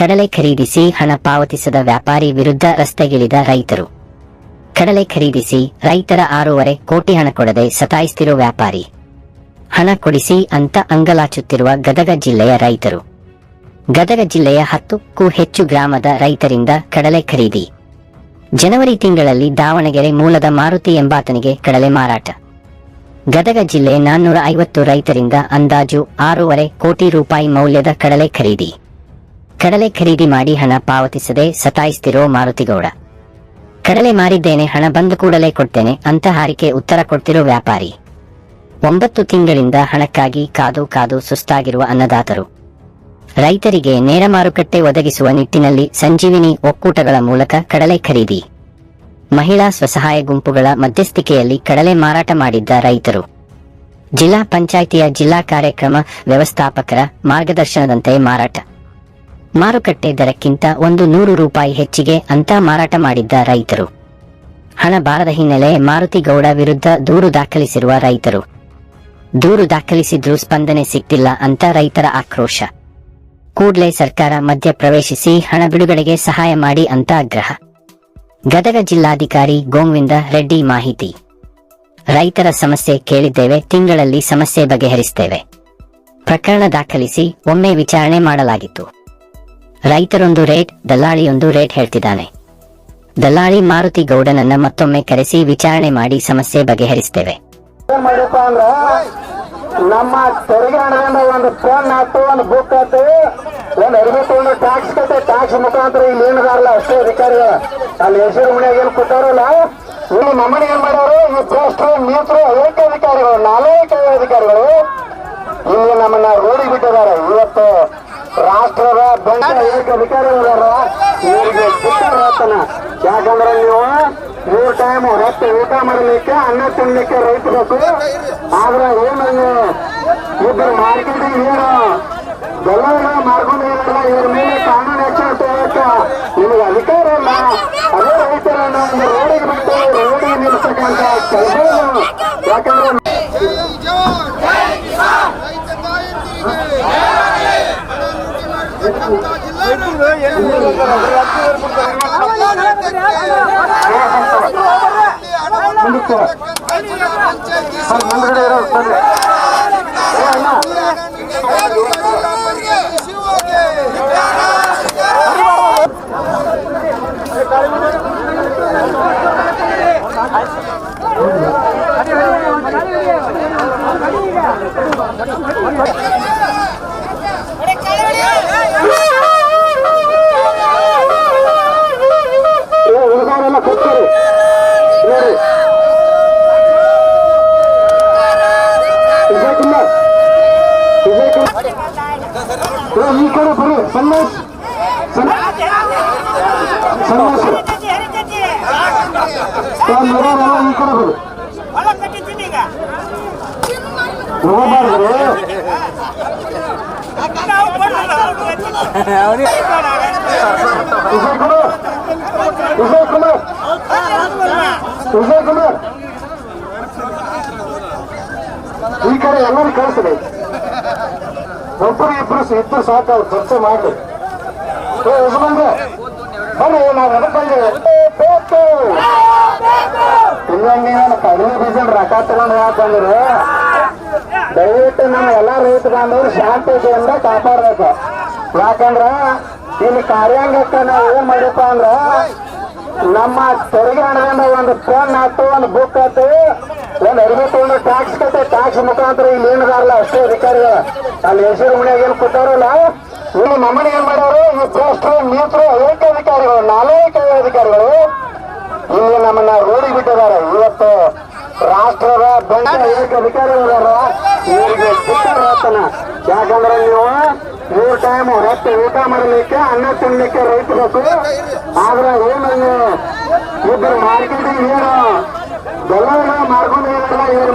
ಕಡಲೆ ಖರೀದಿಸಿ ಹಣ ಪಾವತಿಸದ ವ್ಯಾಪಾರಿ ವಿರುದ್ಧ ರಸ್ತೆಗಿಳಿದ ರೈತರು. ಕಡಲೆ ಖರೀದಿಸಿ ರೈತರ ಆರೂವರೆ ಕೋಟಿ ಹಣ ಕೊಡದೆ ಸತಾಯಿಸ್ತಿರೋ ವ್ಯಾಪಾರಿ. ಹಣ ಕೊಡಿಸಿ ಅಂತ ಅಂಗಲಾಚುತ್ತಿರುವ ಗದಗ ಜಿಲ್ಲೆಯ ರೈತರು. ಗದಗ ಜಿಲ್ಲೆಯ ಹತ್ತಕ್ಕೂ ಹೆಚ್ಚು ಗ್ರಾಮದ ರೈತರಿಂದ ಕಡಲೆ ಖರೀದಿ. ಜನವರಿ ತಿಂಗಳಲ್ಲಿ ದಾವಣಗೆರೆ ಮೂಲದ ಮಾರುತಿ ಎಂಬಾತನಿಗೆ ಕಡಲೆ ಮಾರಾಟ. ಗದಗ ಜಿಲ್ಲೆ ನಾನ್ನೂರ ಐವತ್ತು ರೈತರಿಂದ ಅಂದಾಜು ಆರೂವರೆ ಕೋಟಿ ರೂಪಾಯಿ ಮೌಲ್ಯದ ಕಡಲೆ ಖರೀದಿ. ಕಡಲೆ ಖರೀದಿ ಮಾಡಿ ಹಣ ಪಾವತಿಸದೆ ಸತಾಯಿಸ್ತಿರೋ ಮಾರುತಿಗೌಡ. ಕಡಲೆ ಮಾರಿದ್ದೇನೆ, ಹಣ ಬಂದ ಕೂಡಲೇ ಕೊಡ್ತೇನೆ, ಅಂತ ಹಾರಿಕೆ ಉತ್ತರ ಕೊಡ್ತಿರೋ ವ್ಯಾಪಾರಿ. ಒಂಬತ್ತು ತಿಂಗಳಿಂದ ಹಣಕ್ಕಾಗಿ ಕಾದು ಕಾದು ಸುಸ್ತಾಗಿರುವ ಅನ್ನದಾತರು. ರೈತರಿಗೆ ನೇರ ಮಾರುಕಟ್ಟೆ ಒದಗಿಸುವ ನಿಟ್ಟಿನಲ್ಲಿ ಸಂಜೀವಿನಿ ಒಕ್ಕೂಟಗಳ ಮೂಲಕ ಕಡಲೆ ಖರೀದಿ. ಮಹಿಳಾ ಸ್ವಸಹಾಯ ಗುಂಪುಗಳ ಮಧ್ಯಸ್ಥಿಕೆಯಲ್ಲಿ ಕಡಲೆ ಮಾರಾಟ ಮಾಡಿದ್ದ ರೈತರು. ಜಿಲ್ಲಾ ಪಂಚಾಯಿತಿಯ ಜಿಲ್ಲಾ ಕಾರ್ಯಕ್ರಮ ವ್ಯವಸ್ಥಾಪಕರ ಮಾರ್ಗದರ್ಶನದಂತೆ ಮಾರಾಟ. ಮಾರುಕಟ್ಟೆ ದರಕ್ಕಿಂತ ಒಂದು ನೂರು ರೂಪಾಯಿ ಹೆಚ್ಚಿಗೆ ಅಂತ ಮಾರಾಟ ಮಾಡಿದ್ದ ರೈತರು. ಹಣ ಬಾರದ ಹಿನ್ನೆಲೆ ಮಾರುತಿಗೌಡ ವಿರುದ್ಧ ದೂರು ದಾಖಲಿಸಿರುವ ರೈತರು. ದೂರು ದಾಖಲಿಸಿದ್ರೂ ಸ್ಪಂದನೆ ಸಿಗ್ತಿಲ್ಲ ಅಂತ ರೈತರ ಆಕ್ರೋಶ. ಕೂಡಲೇ ಸರ್ಕಾರ ಮಧ್ಯ ಪ್ರವೇಶಿಸಿ ಹಣ ಬಿಡುಗಡೆಗೆ ಸಹಾಯ ಮಾಡಿ ಅಂತ ಆಗ್ರಹ. ಗದಗ ಜಿಲ್ಲಾಧಿಕಾರಿ ಗೋವಿಂದ ರೆಡ್ಡಿ ಮಾಹಿತಿ. ರೈತರ ಸಮಸ್ಯೆ ಕೇಳಿದ್ದೇವೆ, ತಿಂಗಳಲ್ಲಿ ಸಮಸ್ಯೆ ಬಗೆಹರಿಸುತ್ತೇವೆ ಪ್ರಕರಣ ದಾಖಲಿಸಿ ಒಮ್ಮೆ ವಿಚಾರಣೆ ಮಾಡಲಾಗಿತ್ತು. ರೈತರೊಂದು ರೇಟ್, ದಲ್ಲಾಳಿಯೊಂದು ರೇಟ್ ಹೇಳ್ತಿದ್ದಾನೆ. ದಲ್ಲಾಳಿ ಮಾರುತಿ ಗೌಡನನ್ನ ಮತ್ತೊಮ್ಮೆ ಕರೆಸಿ ವಿಚಾರಣೆ ಮಾಡಿ ಸಮಸ್ಯೆ ಅಂದ್ರ ನಮ್ಮ ಒಂದು ಫೋನ್ ಆಯ್ತು ಒಂದು ಬುಕ್ ಒಂದು ಟ್ಯಾಕ್ಸ್ ಕಟ್ಟೆ ಟ್ಯಾಕ್ಸ್ ಅಧಿಕಾರಿಗಳು. ಇಲ್ಲಿ ಮಾಡೋರು ಈ ಅಧಿಕಾರಿಗಳು ಇಲ್ಲಿ ನಮ್ಮನ್ನ ರೋಡಿಗೆ ಬಿಟ್ಟಿದ್ದಾರೆ. ಇವತ್ತು ರಾಷ್ಟ್ರದ ಬೆಂಕ ಅನೇಕ ಅಧಿಕಾರಿಗಳಿದಾರ ಇವರಿಗೆ ಹೇಳ್ತಾನ ಯಾಕಂದ್ರೆ ನೀವು ಮೂರು ಟೈಮ್ ರೊಟ್ಟಿ ಊಟ ಮಾಡಲಿಕ್ಕೆ ಅನ್ನ ತಿನ್ಲಿಕ್ಕೆ ರೈತ ಬೇಕು ಆದ್ರೆ ಏನು ಇಬ್ಬರು ಮಾರ್ಕೆಟಿಂಗ್ ಏನು? ಎಲ್ಲರೂ ಮಾರ್ಕೊಂಡು ಮುಂದಕ್ಕೆ ಸರ್ ಮುಂದ್ಗಡೆ ಇರೋ ಸರ್ ಕಡೆ ಬರ್ರಿ ಸನ್ಮಾಸ್ ಸನ್ಮಾಸ್ ಮನೆಯವರೆಲ್ಲ ಈ ಕಡೆ ಬರ್ರಿ ಹೋಗ್ಬಾರ್ದು ವಿಜಯ್ ಕುಮಾರ್ ವಿಜಯ್ ಕುಮಾರ್ ವಿಜಯ್ ಕುಮಾರ್ ಈ ಕಡೆ ಎಲ್ಲರೂ ಕಳಿಸ್ರಿ ಒಬ್ಬರು ಇಬ್ರು ಇಬ್ಬರು ಸಾಕು, ಅವ್ರು ಚರ್ಚೆ ಮಾಡ್ಲಿ ಯಜಮಾನ್ರೆ ಬನ್ನಿ ನಾವು ಬಂದೇವೆ ಬೇಕು ನಾನು ಕಡಿಮೆ ಬೀಸಲ್ ರೊಕ್ಕ ತಗೊಂಡು ಯಾಕಂದ್ರೆ ದಯವಿಟ್ಟು ನಮ್ಮ ಎಲ್ಲಾ ರೈತ ಬಾಂಧವರು ಶಾಂತಿಯಿಂದ ಕಾಪಾಡ್ಬೇಕು. ಯಾಕಂದ್ರ, ಇಲ್ಲಿ ಕಾರ್ಯಾಂಗಕ್ಕ ನಾವು ಏನ್ ಮಾಡಿಪ್ಪ ಅಂದ್ರ, ನಮ್ಮ ತೆರಿಗೆ ಹಣದಿಂದ ಒಂದು ಫೋನ್ ಆಯ್ತು ಒಂದು ಬುಕ್ ಆಯ್ತು ಒಂದು ಅರಿವಿ ಟ್ಯಾಕ್ಸ್ ಕಟ್ಟೆ ಟ್ಯಾಕ್ಸ್ ಮುಖಾಂತರ ಇಲ್ಲಿ ಏನಿದಾರಲ್ಲ ಅಷ್ಟೇ ಅಧಿಕಾರಿಗಳ. ಅಲ್ಲಿ ಹೆಸರು ಮನೆಯಾಗ ಏನ್ ಕೊಟ್ಟವ್ರಲ್ಲ ಇಲ್ಲಿ ನಮ್ಮನೆ ಏನ್ ಮಾಡೋರು ಈ ಶ್ರೇಷ್ಠರು ಮೀಸರು ಏಕ ಅಧಿಕಾರಿಗಳು ನಾಲ್ಕ ಅಧಿಕಾರಿಗಳು ಇಲ್ಲಿ ನಮ್ಮನ್ನ ರೋಡಿಗೆ ಬಿಟ್ಟಿದ್ದಾರೆ. ಇವತ್ತು ರಾಷ್ಟ್ರದ ಬಂಡ ಏಕ ಅಧಿಕಾರಿಗಳಿದಾರ ಯಾಕಂದ್ರೆ ನೀವು ಮೂರು ಟೈಮ್ ರೊಟ್ಟಿ ಊಟ ಮಾಡಲಿಕ್ಕೆ, ಅನ್ನ ತಿನ್ನಲಿಕ್ಕೆ ಬೇಕು ಆದ್ರೆ ಏನು ಇಬ್ಬರು ಮಾರ್ಕೆಟಿಂಗ್ ಏನು ಬೆಲ್ಲ ಮಾರ್ಕೊಂಡಿರಲ್ಲ ಇವ್ರ